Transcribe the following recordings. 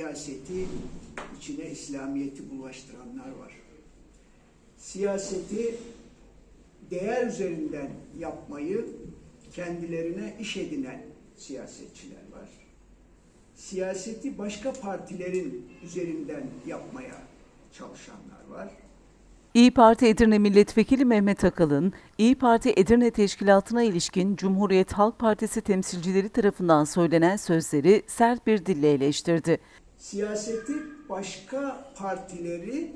Siyaseti içine İslamiyet'i bulaştıranlar var. Siyaseti değer üzerinden yapmayı kendilerine iş edinen siyasetçiler var. Siyaseti başka partilerin üzerinden yapmaya çalışanlar var. İyi Parti Edirne Milletvekili Mehmet Akalın, İyi Parti Edirne Teşkilatı'na ilişkin Cumhuriyet Halk Partisi temsilcileri tarafından söylenen sözleri sert bir dille eleştirdi. Siyaseti başka partileri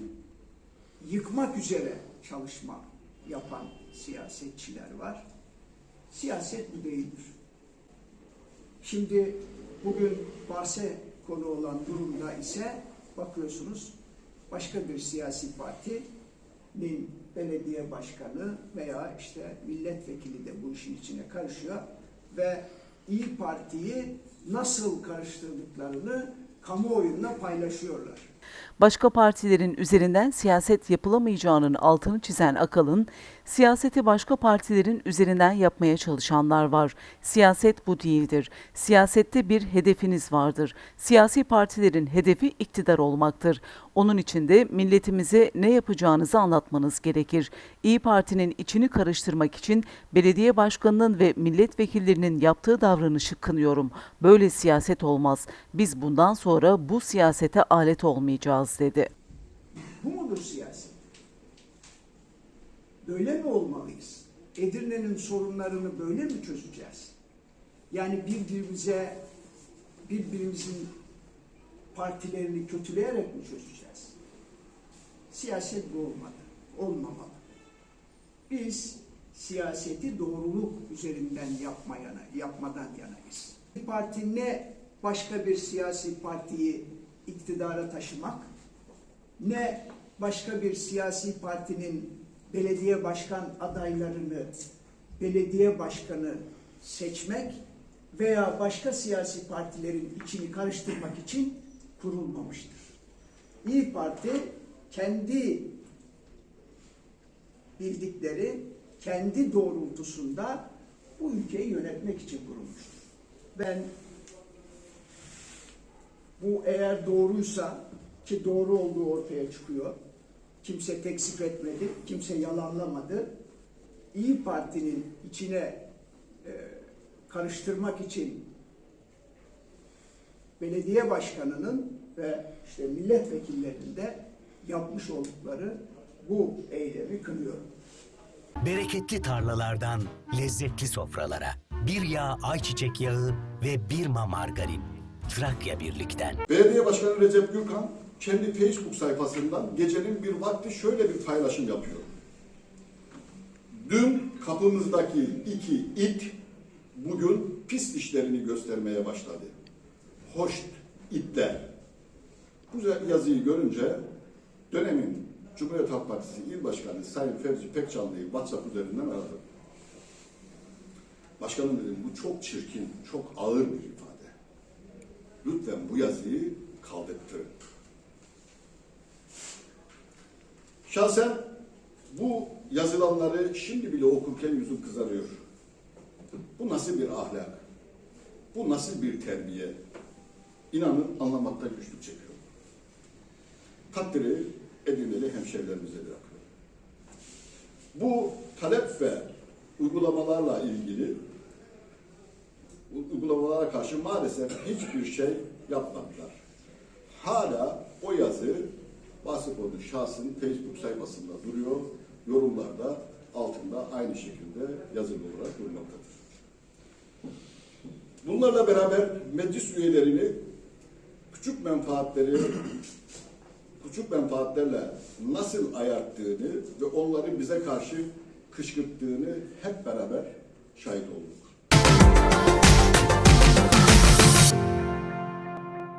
yıkmak üzere çalışma yapan siyasetçiler var. Siyaset bu değildir. Şimdi bugün bahse konu olan durumda ise bakıyorsunuz başka bir siyasi partinin belediye başkanı veya işte milletvekili de bu işin içine karışıyor ve İyi Parti'yi nasıl karıştırdıklarını kamuoyunda paylaşıyorlar. Başka partilerin üzerinden siyaset yapılamayacağının altını çizen Akalın, siyaseti başka partilerin üzerinden yapmaya çalışanlar var. Siyaset bu değildir. Siyasette bir hedefiniz vardır. Siyasi partilerin hedefi iktidar olmaktır. Onun için de milletimize ne yapacağınızı anlatmanız gerekir. İyi Parti'nin içini karıştırmak için belediye başkanının ve milletvekillerinin yaptığı davranışı kınıyorum. Böyle siyaset olmaz. Biz bundan sonra bu siyasete alet olmayacağız dedi. Bu mudur siyaset? Böyle mi olmalıyız? Edirne'nin sorunlarını böyle mi çözeceğiz? Yani birbirimize, birbirimizin partilerini kötüleyerek mi çözeceğiz? Siyaset bu olmadı, olmamalı. Biz siyaseti doğruluk üzerinden yapmayana, yapmadan yanayız. Bir parti ne başka bir siyasi partiyi iktidara taşımak, ne başka bir siyasi partinin belediye başkan adaylarını belediye başkanı seçmek veya başka siyasi partilerin içini karıştırmak için kurulmamıştır. İyi Parti kendi bildikleri, kendi doğrultusunda bu ülkeyi yönetmek için kurulmuştur. Ben bu eğer doğruysa ki doğru olduğu ortaya çıkıyor. Kimse tekzip etmedi, kimse yalanlamadı. İyi Parti'nin içine e, karıştırmak için belediye başkanının ve işte milletvekillerinin de yapmış oldukları bu eylemi kınıyorum. Bereketli tarlalardan lezzetli sofralara. Bir yağ ayçiçek yağı ve bir ma margarin. Trakya Birlik'ten. Belediye Başkanı Recep Gürkan kendi Facebook sayfasından gecenin bir vakti şöyle bir paylaşım yapıyor. Dün kapımızdaki iki it bugün pis dişlerini göstermeye başladı. Hoş itler. Bu yazıyı görünce dönemin Cumhuriyet Halk Partisi İl Başkanı Sayın Fevzi Pekcanlı'yı WhatsApp üzerinden aradım. Başkanım dedim bu çok çirkin, çok ağır bir ifade. Lütfen bu yazıyı kaldırtırın. Şahsen bu yazılanları şimdi bile okurken yüzüm kızarıyor. Bu nasıl bir ahlak? Bu nasıl bir terbiye? İnanın anlamakta güçlük çekiyorum. Takdiri Edirne'li hemşehrilerimize bırakıyorum. Bu talep ve uygulamalarla ilgili uygulamalara karşı maalesef hiçbir şey yapmadılar. Hala o yazı Bahsedilen şahsın Facebook sayfasında duruyor, yorumlarda altında aynı şekilde yazılı olarak durmaktadır. Bunlarla beraber meclis üyelerini küçük menfaatleri küçük menfaatlerle nasıl ayarttığını ve onları bize karşı kışkırttığını hep beraber şahit olduk.